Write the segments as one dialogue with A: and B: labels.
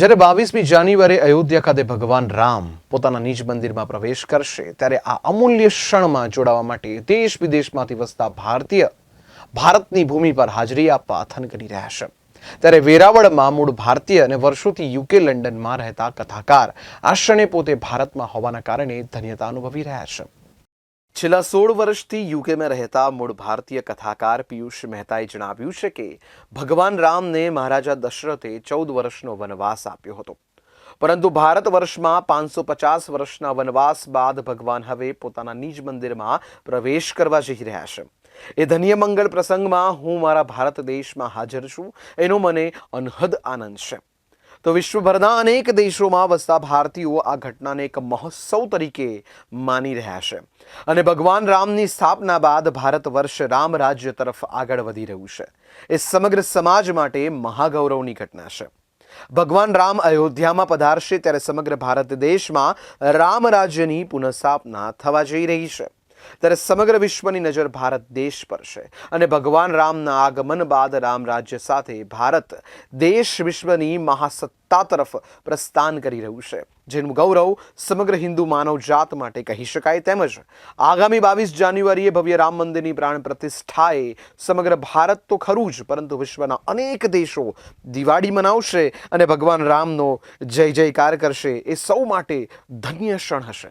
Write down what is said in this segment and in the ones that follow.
A: જ્યારે બાવીસમી જાન્યુઆરી અયોધ્યા ખાતે ભગવાન રામ પોતાના નિજ મંદિરમાં પ્રવેશ કરશે, ત્યારે આ અમૂલ્ય ક્ષણમાં જોડાવા માટે દેશ વિદેશમાંથી વસતા ભારતીય ભારતની ભૂમિ પર હાજરી આપવા થનગની રહ્યા છે. ત્યારે વેરાવળમાં મૂળ ભારતીય અને વર્ષોથી યુકે, લંડનમાં રહેતા કથાકાર આ ક્ષણે પોતે ભારતમાં હોવાના કારણે ધન્યતા અનુભવી રહ્યા છે. છેલ્લા સોળ વર્ષથી યુકેમાં રહેતા મૂળ ભારતીય કથાકાર પિયુષ મહેતાએ જણાવ્યું છે કે ભગવાન રામને મહારાજા દશરથે ચૌદ વર્ષનો વનવાસ આપ્યો હતો. પરંતુ ભારત વર્ષમાં પાંચસો પચાસ વર્ષના વનવાસ બાદ ભગવાન હવે પોતાના નિજ મંદિરમાં પ્રવેશ કરવા જઈ રહ્યા છે. એ ધન્ય મંગળ પ્રસંગમાં હું મારા ભારત દેશમાં હાજર છું. એનો મને અનહદ આનંદ છે. તો વિશ્વભરના અનેક દેશોમાં વસતા ભારતીયો આ ઘટનાને એક મહોત્સવ તરીકે માની રહ્યા છે. અને ભગવાન રામની સ્થાપના બાદ ભારત વર્ષ રામ રાજ્ય તરફ આગળ વધી રહ્યું છે. એ સમગ્ર સમાજ માટે મહાગૌરવની ઘટના છે. ભગવાન રામ અયોધ્યામાં પધારશે ત્યારે સમગ્ર ભારત દેશમાં રામ રાજ્યની પુનઃસ્થાપના થવા જઈ રહી છે. ત્યારે સમગ્ર વિશ્વની નજર ભારત દેશ પર છે અને ભગવાન રામના આગમન બાદ રામ રાજ્ય સાથે ભારત દેશ વિશ્વની મહાસત્તા તરફ પ્રસ્થાન કરી રહ્યું છે. જેનું ગૌરવ સમગ્ર હિન્દુ માનવ જાત માટે કહી શકાય તેમજ આગામી બાવીસ જાન્યુઆરીએ ભવ્ય રામ મંદિરની પ્રાણ પ્રતિષ્ઠાએ સમગ્ર ભારત તો ખરું જ, પરંતુ વિશ્વના અનેક દેશો દિવાળી મનાવશે અને ભગવાન રામનો જય જયકાર કરશે એ સૌ માટે ધન્ય ક્ષણ હશે.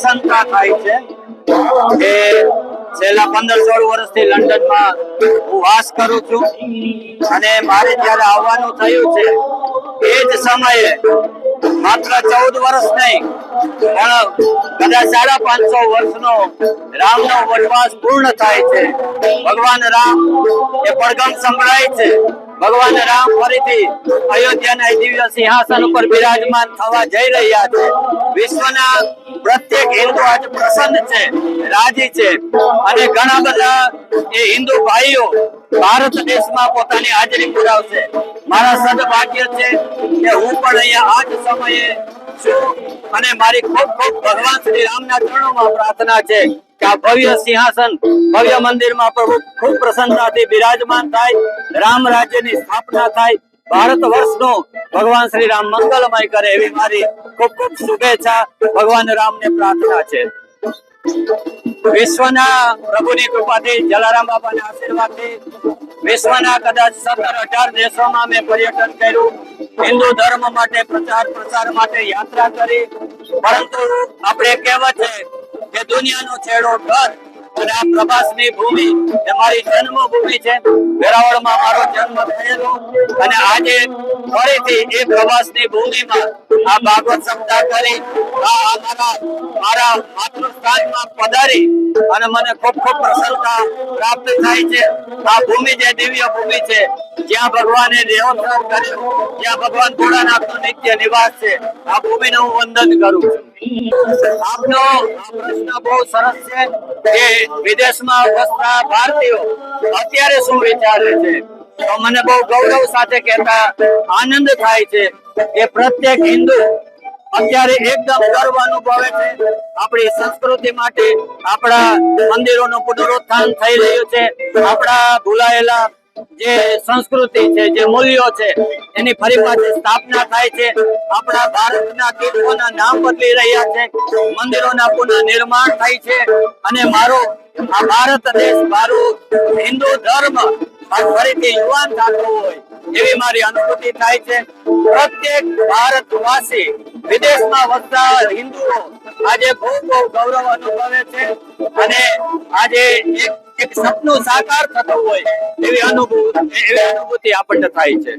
B: પ્રસન્નતા થાય છે કે છેલ્લા પંદર સોળ વર્ષથી લંડનમાં હું વાસ કરું છું અને મારે જ્યારે આવવાનું થયું છે એ જ સમયે માત્ર ચૌદ વર્ષ નહીં, પણ કદાચ સાડા પાંચસો વર્ષનો રામનો વનવાસ પૂર્ણ થાય છે. ભગવાન રામ એ પડગમ સંભળાય છે. ભગવાન રામ ફરીથી અયોધ્યાના દિવ્ય સિંહાસન ઉપર બિરાજમાન થવા જઈ રહ્યા છે. વિશ્વના પ્રત્યેક હિન્દુ આજે પ્રસન્ન છે, રાજી છે અને ઘણા બધા એ હિન્દુ ભાઈઓ ભારત દેશમાં પોતાની હાજરી પુરાવશે. મારા સદભાગ્ય છે કે હું પણ અહીંયા આ જ સમયે ભગવાન શ્રી ભવ્ય સિંહાસન, ભવ્ય મંદિરમાં પ્રભુ ખૂબ પ્રસન્નતાથી બિરાજમાન થાય, રામ રાજ્યની સ્થાપના થાય, ભારત વર્ષનો ભગવાન શ્રી રામ મંગલમય કરે એવી મારી ખૂબ ખૂબ શુભેચ્છા, ભગવાન રામને પ્રાર્થના છે. વિશ્વના પ્રભુની કૃપાથી જલારામ બાપાના આશીર્વાદથી વિશ્વના કદાચ સત્તર અઢાર દેશોમાં મેં પર્યટન કર્યું. હિન્દુ ધર્મ માટે પ્રચાર, પ્રસાર માટે યાત્રા કરી. પરંતુ આપણે કહેવત છે કે દુનિયાનો છેડો ઘર અને આ પ્રવાસની ભૂમિ એ મારી જન્મભૂમિ છે. વેરાવળમાં મારો જન્મ થયેલો. અને આજે ફરીથી એ પ્રવાસની ભૂમિમાં આ ભાગવત સપ્તાહ કરી મારા માતૃસ્થાનમાં પધારી અને મને ખૂબ ખૂબ પ્રસન્નતા પ્રાપ્ત થાય છે. આ ભૂમિ જે દિવ્ય ભૂમિ છે, જ્યાં ભગવાને દેહોત્સવ કર્યો જ્યાં ભગવાન ભોળાનાથનો નિત્ય નિવાસ છે. આ ભૂમિને હું વંદન કરું છું. અત્યારે શું વિચારે છે? તો મને બહુ ગૌરવ સાથે કહેતા આનંદ થાય છે કે પ્રત્યેક હિન્દુ અત્યારે એકદમ ગર્વ અનુભવે છે. આપણી સંસ્કૃતિ માટે આપણા મંદિરોનું પુનરુત્થાન થઈ રહ્યું છે. આપણા ભૂલાયેલા જે સંસ્કૃતિ છે, જે મૂલ્યો છે, એની ફરી પાછી સ્થાપના થાય છે. આપણા ભારતના તીર્થોના નામ બદલી રહ્યા છે, મંદિરોના પુનઃ થાય છે, અને મારો આ ભારત દેશ, મારું હિન્દુ ધર્મ ફરીથી યુવાન થતો હોય, એવી મારી અનુભૂતિ થાય છે. પ્રત્યેક ભારતવાસી વિદેશમાં વસતા હિન્દુઓ આજે બહુ બહુ ગૌરવ અનુભવે છે. અને આજે એક એક સપનું સાકાર થતું હોય એવી અનુભૂતિ એવી અનુભૂતિ આપણને થાય છે.